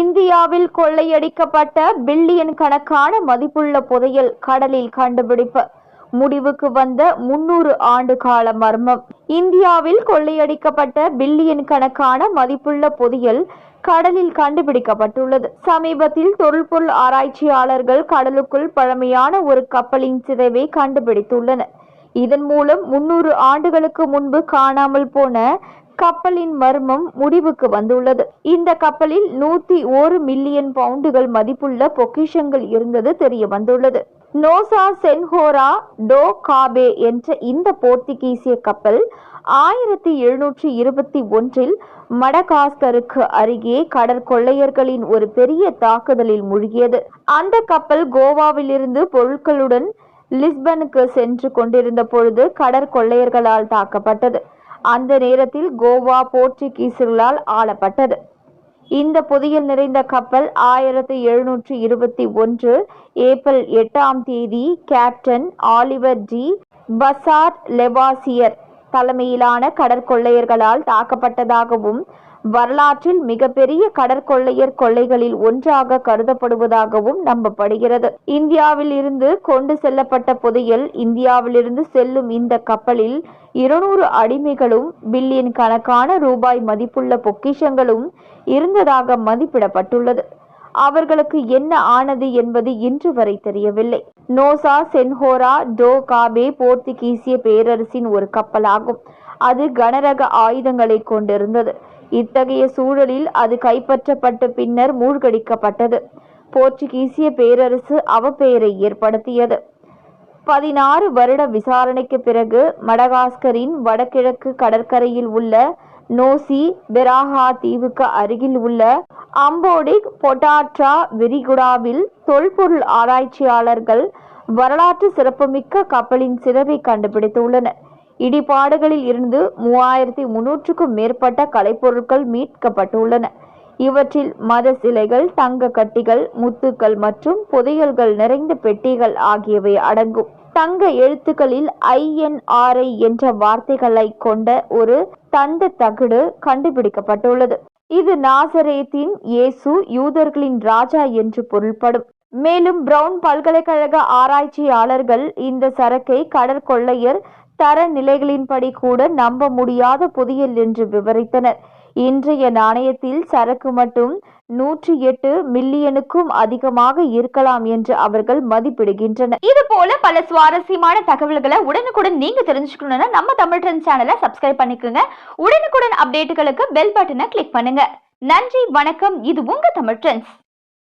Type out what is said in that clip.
இந்தியாவில் கொள்ளையடிக்கப்பட்ட பில்லியன் கணக்கான மதிப்புள்ள புதையல் கடலில் கண்டுபிடிப்பு. முடிவுக்கு வந்த முன்னூறு ஆண்டு கால மர்மம். இந்தியாவில் கொள்ளையடிக்கப்பட்ட பில்லியன் கணக்கான மதிப்புள்ள புதையல் கடலில் கண்டுபிடிக்கப்பட்டுள்ளது. சமீபத்தில் தொல்பொருள் ஆராய்ச்சியாளர்கள் கடலுக்குள் பழமையான ஒரு கப்பலின் சிதைவை கண்டுபிடித்துள்ளனர். இதன் மூலம் முன்னூறு ஆண்டுகளுக்கு முன்பு காணாமல் போன கப்பலின் மர்மம் முடிவுக்கு வந்துள்ளது. இந்த கப்பலில் நூத்தி ஒரு மில்லியன் பவுண்டுகள் மதிப்புள்ள பொக்கிஷங்கள் இருந்தது தெரிய வந்துள்ளது. நோசா சென்ஹோரா டோ காபே என்ற இந்த போர்த்துகீசிய கப்பல் ஆயிரத்தி எழுநூற்றி இருபத்தி ஒன்றில் மடகாஸ்கருக்கு அருகே கடற்கொள்ளையர்களின் ஒரு பெரிய தாக்குதலில் மூழ்கியது. அந்த கப்பல் கோவாவிலிருந்து பொருட்களுடன் லிஸ்பனுக்கு சென்று கொண்டிருந்த பொழுது கடற்கொள்ளையர்களால் தாக்கப்பட்டது. அந்த நேரத்தில் கோவா போர்ச்சுகீசர்களால் ஆளப்பட்டது. இந்த புதையல் நிறைந்த கப்பல் ஆயிரத்தி எழுநூற்றி இருபத்தி ஒன்று ஏப்ரல் எட்டாம் தேதி கேப்டன் ஆலிவர் டி. பசார் லெவாசியர் தலைமையிலான கடற்கொள்ளையர்களால் தாக்கப்பட்டதாகவும் வரலாற்றில் மிகப்பெரிய கடற்கொள்ளையர் கொள்ளைகளில் ஒன்றாக கருதப்படுவதாகவும் நம்பப்படுகிறது. இந்தியாவில் இருந்து கொண்டு செல்லப்பட்ட புதையல் இந்தியாவிலிருந்து செல்லும் இந்த கப்பலில் இருநூறு அடிமைகளும் பில்லியன் கணக்கான ரூபாய் மதிப்புள்ள பொக்கிஷங்களும் இருந்ததாக மதிப்பிடப்பட்டுள்ளது. அவர்களுக்கு என்ன ஆனது என்பது இன்று வரை தெரியவில்லை. நோசா சென்ஹோரா டோ காபே போர்த்துகீசிய பேரரசின் ஒரு கப்பலாகும். அது கனரக ஆயுதங்களை கொண்டிருந்தது. இத்தகைய சூழலில் அது கைப்பற்றப்பட்ட பின்னர் மூழ்கடிக்கப்பட்டது. போர்ச்சுகீசிய பேரரசு அவப்பெயரை ஏற்படுத்தியது. பதினாறு வருட விசாரணைக்கு பிறகு மடகாஸ்கரின் வடகிழக்கு கடற்கரையில் உள்ள நோசி பெராஹா தீவுக்கு அருகில் உள்ள அம்போடிக் பொட்டாட்ரா விரிகுடாவில் தொல்பொருள் ஆராய்ச்சியாளர்கள் வரலாற்று சிறப்புமிக்க கப்பலின் சிறவை கண்டுபிடித்துள்ளனர். இடிபாடுகளில் இருந்து மூவாயிரத்தி முன்னூற்றுக்கும் மேற்பட்ட கலைப்பொருட்கள் மீட்கப்பட்டுள்ளன. இவற்றில் மத சிலைகள் தங்க கட்டிகள் முத்துக்கள் மற்றும் புதையல்கள் நிறைந்த பெட்டிகள் ஆகியவை அடங்கும். தங்க எழுத்துக்களில் ஐஎன்ஆர்ஐ என்ற வார்த்தைகளை கொண்ட ஒரு தந்த தகடு கண்டுபிடிக்கப்பட்டுள்ளது. இது நாசரேத்தின் இயேசு யூதர்களின் ராஜா என்று பொருள்படும். மேலும் பிரவுன் பல்கலைக்கழக ஆராய்ச்சியாளர்கள் இந்த சரக்கை கடற்கொள்ளையர் தர நிலைகளின்படி கூட நம்ப முடியாத புதியல் என்று விவரித்தனர். இன்றைய நாணயத்தில் சரக்கு மட்டும் நூற்றி எட்டு மில்லியனுக்கும் அதிகமாக இருக்கலாம் என்று அவர்கள் மதிப்பிடுகின்றனர். இது போல பல சுவாரஸ்யமான தகவல்களை உடனுக்குடன் நீங்க தெரிஞ்சுக்கணும்னா நம்ம தமிழ் ட்ரெண்ட் சேனலை சப்ஸ்கிரைப் பண்ணிக்கோங்க. உடனுக்குடன் அப்டேட்டுகளுக்கு பெல் பட்டனை கிளிக் பண்ணுங்க. நன்றி வணக்கம். இது உங்க தமிழ் ட்ரெண்ட்ஸ்.